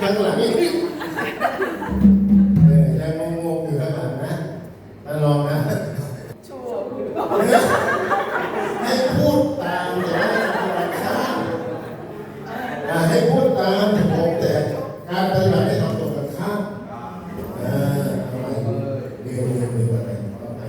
ข้างหลังนี่เออยังงงๆอยู่ข้างหลังนะมาลองนะชให้พูดตามแต่ไม่ทำอะไรข้ามอ่าให้พูดตามผมแต่การปฏิบัติให้ทำตรงกันข้ามเออเอาไปเร็วเร็วเร็วอะไรเอไป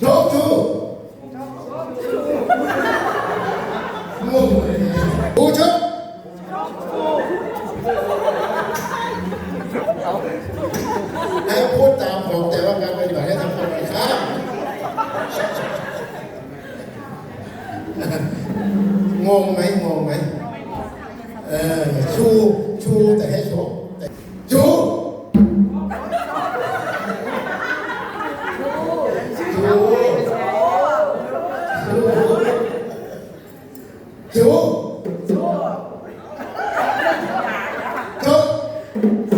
โชคชูงงเลยกู ชกให้พูดตามผมแต่ว่าการปฏิบัติให้ทำตรงกันข้ามงงไหมงงไหมเออชูชูแต่ให้ชกแต่ชูชูชูชู